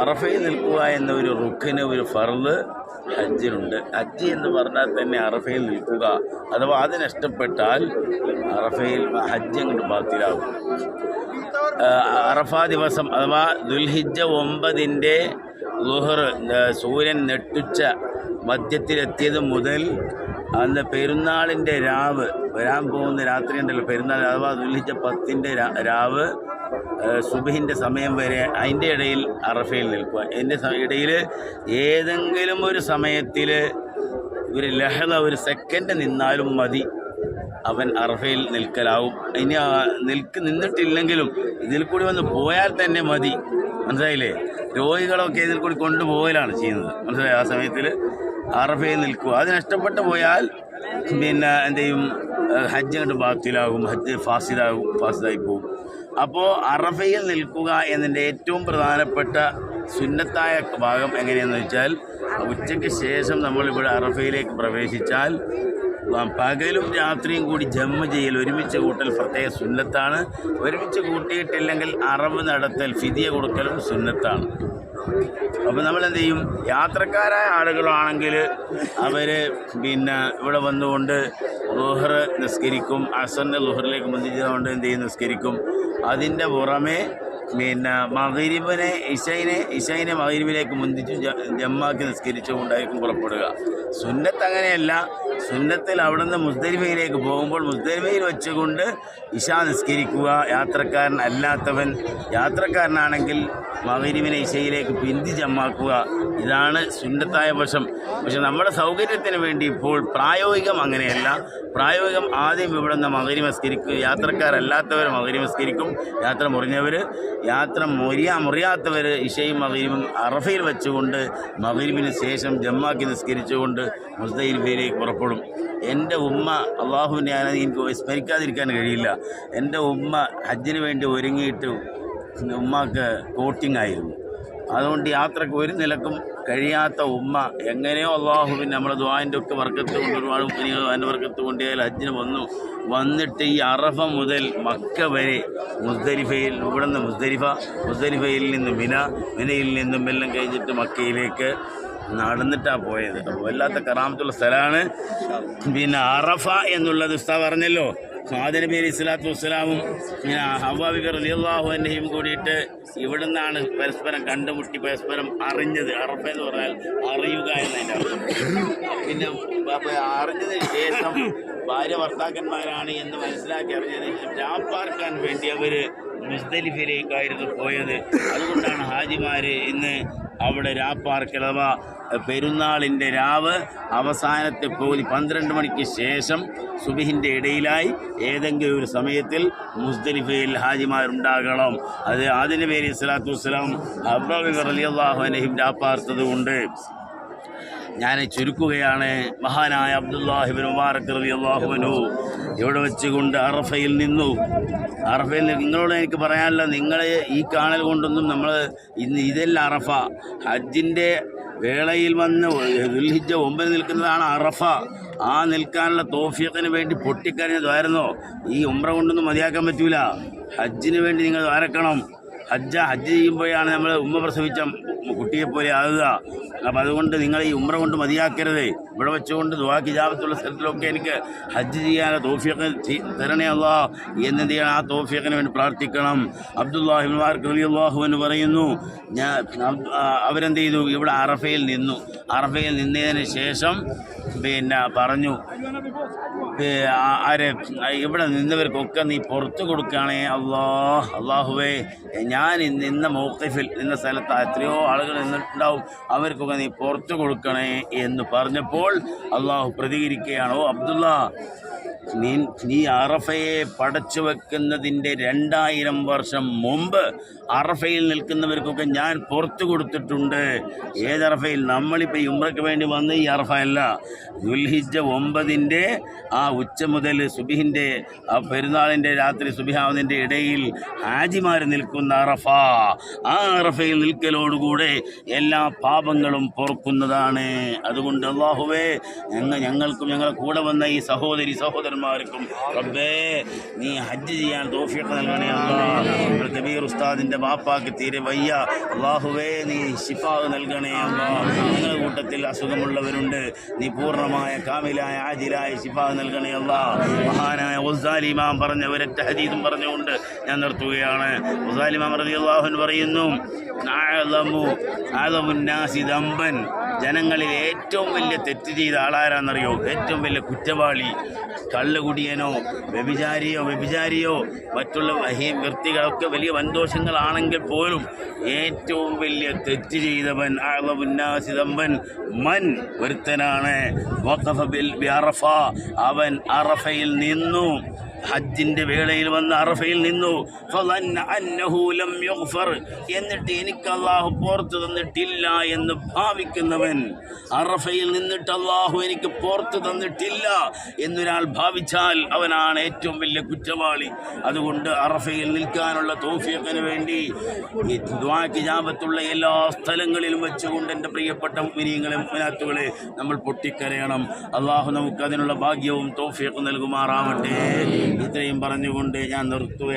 അറഫയിൽ നിൽക്കുക എന്ന ഒരു റുക്കിന് ഒരു ഫർദ് ഹജ്ജിനുണ്ട്. ഹജ്ജ് എന്ന് പറഞ്ഞാൽ തന്നെ അറഫയിൽ നിൽക്കുക. അഥവാ അത് നഷ്ടപ്പെട്ടാൽ അറഫയിൽ ഹജ്ജ് അങ്ങോട്ട് ബാത്തിലാവും അറഫ ദിവസം അഥവാ ദുൽഹിജ ഒമ്പതിന്റെ ലുഹർ സൂര്യൻ നെട്ടുച്ച മധ്യത്തിലെത്തിയത് മുതൽ അന്ന് പെരുന്നാളിന്റെ രാവ് വരാൻ പോകുന്ന രാത്രി ഉണ്ടല്ലോ പെരുന്നാൾ അഥവാ ദുൽഹിജ പത്തിന്റെ രാവ് സുബഹിന്റെ സമയം വരെ അതിന്റെ ഇടയിൽ അറഫയിൽ നിൽക്കുക. എന്റെ ഇടയിൽ ഏതെങ്കിലും ഒരു സമയത്തിൽ ഒരു ലഹള ഒരു സെക്കൻഡ് നിന്നാലും മതി. അവൻ അറഫയിൽ നിൽക്കലാവും. ഇനി നിൽക്ക് നിന്നിട്ടില്ലെങ്കിലും ഇതിൽ കൂടി വന്ന് പോയാൽ തന്നെ മതി. മനസ്സിലായില്ലേ? രോഗികളൊക്കെ ഇതിൽ കൂടി കൊണ്ടുപോകലാണ് ചെയ്യുന്നത്. മനസ്സിലായി? ആ സമയത്തിൽ അറഫയിൽ നിൽക്കുക. അത് നഷ്ടപ്പെട്ടു പോയാൽ പിന്നെ എന്തെയും ഹജ്ജ് അങ്ങോട്ട് ബാത്തിലാകും. ഹജ്ജ് ഫാസിദാകും ഫാസിദായി പോകും അപ്പോൾ അറഫയിൽ നിൽക്കുക എന്നതിന്റെ ഏറ്റവും പ്രധാനപ്പെട്ട സുന്നത്തായ ഭാഗം എങ്ങനെയെന്ന് വെച്ചാൽ ഉച്ചയ്ക്ക് ശേഷം നമ്മൾ നമ്മളിവിടെ അറഫയിലേക്ക് പ്രവേശിച്ചാൽ പകലും രാത്രിയും കൂടി ജമ്മ ചെയ്യൽ ഒരുമിച്ച് കൂട്ടൽ പ്രത്യേക സുന്നത്താണ്. ഒരുമിച്ച് കൂട്ടിയിട്ടില്ലെങ്കിൽ അറവ് നടത്തൽ ഫിദിയ കൊടുക്കലും സുന്നത്താണ്. അപ്പോൾ നമ്മൾ എന്ത് ചെയ്യും യാത്രക്കാരായ ആളുകളാണെങ്കിൽ അവർ പിന്നെ ഇവിടെ വന്നുകൊണ്ട് ലുഹർ നിസ്കരിക്കും അസറിന്റെ ലുഹറിലേക്ക് മുന്തിച്ചുകൊണ്ട് എന്ത് ചെയ്യും? നിസ്കരിക്കും. അതിന്റെ പുറമെ പിന്നെ മകരിബിനെ ഇഷൈനെ ഇഷൈനെ മകരിബിലേക്ക് മുന്തിച്ച് ജമ്മാക്കി ജമ്മാക്കി നിസ്കരിച്ചുകൊണ്ടായിരിക്കും പുറപ്പെടുക സുന്നത്ത് അങ്ങനെയല്ല സുന്നത്തിൽ അവിടുന്ന് മുസ്തരിമയിലേക്ക് പോകുമ്പോൾ മുസ്തരിമയിൽ വെച്ചുകൊണ്ട് ഇഷ നിസ്കരിക്കുക യാത്രക്കാരൻ അല്ലാത്തവൻ യാത്രക്കാരനാണെങ്കിൽ മകരിബിനെ ഇഷയിലേക്ക് പിന്തി ജമ്മാക്കുക ഇതാണ് സുന്നത്തായ വശം. പക്ഷെ നമ്മുടെ സൗകര്യത്തിന് വേണ്ടി ഇപ്പോൾ പ്രായോഗികം അങ്ങനെയല്ല. പ്രായോഗികം ആദ്യം ഇവിടുന്ന് മകരി മസ്കരിക്കും യാത്രക്കാരല്ലാത്തവർ മകരി മസ്കരിക്കും യാത്ര മുറിഞ്ഞവർ യാത്ര മുറിയാ മുറിയാത്തവർ ഇഷയും മകരിമും അറഫയിൽ വെച്ചുകൊണ്ട് മകരിമിന് ശേഷം ജമ്മാക്കി നിസ്കരിച്ചുകൊണ്ട് മുസ്തൈൽഫയിലേക്ക് പുറപ്പെടും. എന്റെ ഉമ്മ അള്ളാഹുവിന്റെ ഞാൻ എനിക്ക് സ്മരിക്കാതിരിക്കാൻ കഴിയില്ല. എന്റെ ഉമ്മ ഹജ്ജിന് വേണ്ടി ഒരുങ്ങിയിട്ട് ഉമ്മാക്ക് കോട്ടിംഗ് ആയിരുന്നു. അതുകൊണ്ട് യാത്രയ്ക്ക് ഒരു നിലക്കും കഴിയാത്ത ഉമ്മ എങ്ങനെയോ അള്ളാഹുവിൻ നമ്മുടെ ദ്വാന്റെ ഒക്കെ വർക്കത്ത് കൊണ്ട് ഒരുപാട് മുനികളും അതിന്റെ വർക്കത്ത് കൊണ്ട് അയാൾ ഹജ്ജിന് വന്നു. വന്നിട്ട് ഈ അറഫ മുതൽ മക്ക വരെ മുസ്ദലിഫയിൽ നിന്ന് മുസ്ദലിഫ മുസ്ദലിഫയിൽ നിന്ന് മിന മിനയിൽ നിന്നും എല്ലാം കഴിഞ്ഞിട്ട് മക്കയിലേക്ക് നടന്നിട്ടാണ് പോയത്. വല്ലാത്ത കറാമത്തുള്ള സ്ഥലമാണ്. പിന്നെ അറഫ എന്നുള്ളത് ഉസ്താ പറഞ്ഞല്ലോ. ആദർ നബി അലൈഹി സ്വലാത്തു വസ്സലാമും പിന്നെ റലിയല്ലാഹു എന്നെയും കൂടിയിട്ട് ഇവിടുന്നാണ് പരസ്പരം കണ്ടുമുട്ടി പരസ്പരം അറിഞ്ഞത്. അറഫ എന്ന് പറഞ്ഞാൽ അറിയുക എന്നതിന്റെ അർത്ഥം. പിന്നെ അറിഞ്ഞതിന് ശേഷം ഭാര്യ ഭർത്താക്കന്മാരാണ് എന്ന് മനസ്സിലാക്കി അറിഞ്ഞതിന് ശേഷം രാപ്പാർക്കാൻ വേണ്ടി അവർ മുസ്തലിഫിലേക്കായിരുന്നു പോയത്. അതുകൊണ്ടാണ് ഹാജിമാർ ഇന്ന് അവിടെ രാപ്പാർക്കൽ അഥവാ പെരുന്നാളിന്റെ രാവ് അവസാനത്തെ പോലി പന്ത്രണ്ട് മണിക്ക് ശേഷം സുബിഹിന്റെ ഇടയിലായി ഏതെങ്കിലും ഒരു സമയത്തിൽ മുസ്തലിഫയിൽ ഹാജിമാരുണ്ടാകണം. അത് അതിന് പേര് ഇസ്ലാത്തു വസ്സലാം അബ്രാഹിം അലി അള്ളാഹു അനഹിം രാപ്പാർത്തത് കൊണ്ട് ഞാൻ ചുരുക്കുകയാണ്. മഹാനായ അബ്ദുല്ലാഹിബിൻ മുബാറക് റബി അള്ളാഹുബനു ഇവിടെ വെച്ചുകൊണ്ട് അറഫയിൽ നിന്നു. അറഫയിൽ നിങ്ങളോട് എനിക്ക് പറയാനില്ല. നിങ്ങൾ ഈ കാണൽ കൊണ്ടൊന്നും നമ്മൾ ഇന്ന് ഇതല്ല അറഫ. ഹജ്ജിന്റെ വേളയിൽ വന്ന് ദുൽഹിജ ഒമ്പത് നിൽക്കുന്നതാണ് അറഫ. ആ നിൽക്കാനുള്ള തോഫിയത്തിന് വേണ്ടി പൊട്ടിക്കരഞ്ഞതായിരുന്നോ ഈ ഉമ്ര കൊണ്ടൊന്നും മതിയാക്കാൻ പറ്റൂല. ഹജ്ജിന് വേണ്ടി നിങ്ങൾ ദ്വാരക്കണം. ഹജ്ജ ഹജ്ജ് ചെയ്യുമ്പോഴാണ് നമ്മൾ ഉമ്മ പ്രസവിച്ച കുട്ടിയെ പോലെ ആകുക. അപ്പം അതുകൊണ്ട് നിങ്ങൾ ഈ ഉമ്ര കൊണ്ട് മതിയാക്കരുത്. ഇവിടെ വെച്ചുകൊണ്ട് ദുവാ കിജാബത്തുള്ള സ്ഥലത്തിലൊക്കെ എനിക്ക് ഹജ്ജ് ചെയ്യാനുള്ള തോഫിയൊക്കെ തരണേ എന്ന് എന്ത് ചെയ്യണം ആ തോഫിയക്കിന് വേണ്ടി പ്രാർത്ഥിക്കണം. അബ്ദുല്ലാഹിമാർക്ക് അലി അള്ളാഹു എന്ന് പറയുന്നു ഞാൻ അവരെന്ത് ചെയ്തു ഇവിടെ അറഫയിൽ നിന്നു. അറഫയിൽ നിന്നതിന് ശേഷം പിന്നെ പറഞ്ഞു ആരെ ഇവിടെ നിന്നവർക്കൊക്കെ നീ പുറത്തു കൊടുക്കുകയാണേ അള്ളാഹ് അള്ളാഹുവേ ഞാൻ ഇന്ന് മൗക്കിഫിൽ നിന്ന സ്ഥലത്ത് എത്രയോ ആളുകൾ നിന്നിട്ടുണ്ടാവും അവർക്കൊക്കെ നീ പുറത്തു കൊടുക്കണേ എന്ന് പറഞ്ഞപ്പോൾ അള്ളാഹു പ്രതികരിക്കുകയാണ്. ഓ അബ്ദുള്ള നീ നീ അറഫയെ പടച്ചു വെക്കുന്നതിന്റെ രണ്ടായിരം വർഷം മുമ്പ് അറഫയിൽ നിൽക്കുന്നവർക്കൊക്കെ ഞാൻ പുറത്തു കൊടുത്തിട്ടുണ്ട്. ഏത് അറഫയിൽ നമ്മളിപ്പോൾ ഉമ്രയ്ക്ക് വേണ്ടി വന്ന് ഈ അറഫ അല്ല ദുൽഹിജ ഒമ്പതിന്റെ ആ ഉച്ച മുതൽ സുബിഹിന്റെ ആ പെരുന്നാളിന്റെ രാത്രി സുബിഹാവിന്റെ ഇടയിൽ ഹാജിമാർ നിൽക്കുന്ന അറഫ. ആ അറഫയിൽ നിൽക്കലോടുകൂടെ എല്ലാ പാപങ്ങളും പൊറുക്കുന്നതാണ്. അതുകൊണ്ട് അള്ളാഹുവേ ഞങ്ങൾ ഞങ്ങൾക്കും ഞങ്ങളെ കൂടെ വന്ന ഈ സഹോദരി സഹോദരൻ ഉസ്താദന്മാർക്കും റബ്ബേ നീ ഹജ്ജ് ചെയ്യാൻ തോഫിയൊക്കെ നൽകണേ നമ്മുടെ കബീർ ഉസ്താദിന്റെ ബാപ്പാക്ക് തീരെ വയ്യ. അള്ളാഹുവേ നീ ശിഫാവ് നൽകണേ അള്ളാഹ് നിങ്ങളുടെ കൂട്ടത്തിൽ അസുഖമുള്ളവരുണ്ട്. നീ പൂർണമായ കാമിലായ ആജിലായ ശിഫാവ് നൽകണേ അള്ളാഹ് മഹാനായ ഉസാലിമാം പറഞ്ഞ ഒരൊറ്റ ഹദീസും പറഞ്ഞുകൊണ്ട് ഞാൻ നിർത്തുകയാണ്. ഉസാലിമാം റളിയല്ലാഹു പറയുന്നു ആലമു ആലമുന്നാസി ദമ്പൻ ജനങ്ങളിൽ ഏറ്റവും വലിയ തെറ്റ് ചെയ്ത ആളാരാന്നറിയോ? ഏറ്റവും വലിയ കുറ്റവാളി കള്ളുകുടിയനോ വ്യഭിചാരിയോ വ്യഭിചാരിയോ മറ്റുള്ള വൃത്തികളൊക്കെ വലിയ വൻദോഷങ്ങളാണെങ്കിൽ പോലും ഏറ്റവും വലിയ തെറ്റ് ചെയ്തവൻ ആളവുന്നാസിതമ്പൻ മൻ ഒരുത്തനാണ്. അവൻ അറഫയിൽ നിന്നു. ഹജ്ജിന്റെ വേളയിൽ വന്ന് അറഫയിൽ നിന്നു. എന്നിട്ട് എനിക്ക് അള്ളാഹു പോർത്തു തന്നിട്ടില്ല എന്ന് ഭാവിക്കുന്നവൻ. അറഫയിൽ നിന്നിട്ട് അള്ളാഹു എനിക്ക് പോർത്തു തന്നിട്ടില്ല എന്നൊരാൾ ഭാവിച്ചാൽ അവനാണ് ഏറ്റവും വലിയ കുറ്റവാളി. അതുകൊണ്ട് അറഫയിൽ നിൽക്കാനുള്ള തോഫിയക്കിന് വേണ്ടി ഈ ദ്വാക്ക് ജാപത്തുള്ള എല്ലാ സ്ഥലങ്ങളിലും വെച്ചുകൊണ്ട് എന്റെ പ്രിയപ്പെട്ട മിനിയങ്ങളെ മുനാത്തുകളെ നമ്മൾ പൊട്ടിക്കരയണം. അള്ളാഹു നമുക്ക് അതിനുള്ള ഭാഗ്യവും തോഫിയൊക്കെ നൽകുമാറാവട്ടെ. ഇത്രയും പറഞ്ഞുകൊണ്ട് ഞാൻ നിർത്തുകയാണ്.